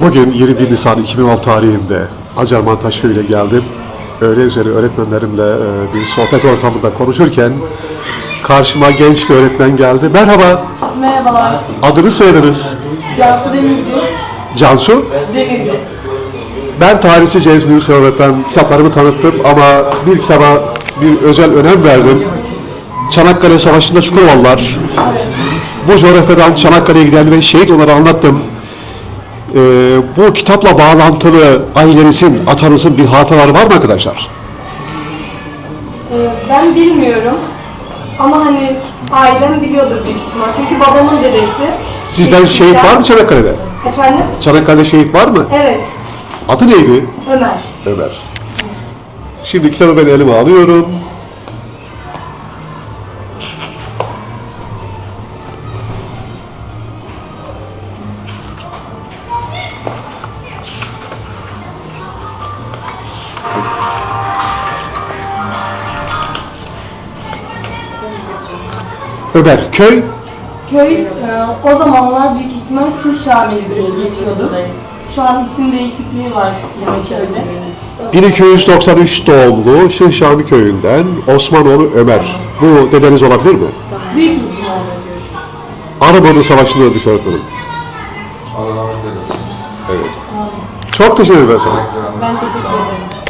Bugün 21 Nisan 2006 tarihinde Acarman Taşköy'e geldim. Öğle üzeri öğretmenlerimle e, bir sohbet ortamında konuşurken karşıma genç bir öğretmen geldi. Merhaba, Merhabalar. adını söylediniz. Cansu Denizci. Cansu. Denizci. Ben tarihçi Cezmi Yusuf öğretmen kitaplarımı tanıttım ama bir kitaba bir özel önem verdim. Çanakkale Savaşı'nda Çukurovalılar. Bu coğrafyadan Çanakkale'ye giden ve şehit onları anlattım. Ee, bu kitapla bağlantılı ailenizin, atanızın bir hatıraları var mı arkadaşlar? Ee, ben bilmiyorum. Ama hani ailem biliyordur büyük ihtimal. Çünkü babamın dedesi. Sizden şehit var mı Çanakkale'de? Efendim? Çanakkale'de şehit var mı? Evet. Adı neydi? Ömer. Ömer. Şimdi kitabı ben elime alıyorum. Ömer, köy Köy e, o zamanlar büyük ihtimal Şamili diye geçiyordu. Şu an isim değişikliği var yine köyde. 1293 doğumlu Şırşami köyünden Osmanoğlu Ömer. Bu dedeniz olabilir mi? Büyük ihtimalle. Arabolu Savaşı'nda ölmüş öğretmenim. Evet. Çok teşekkür ederim. Ben teşekkür ederim.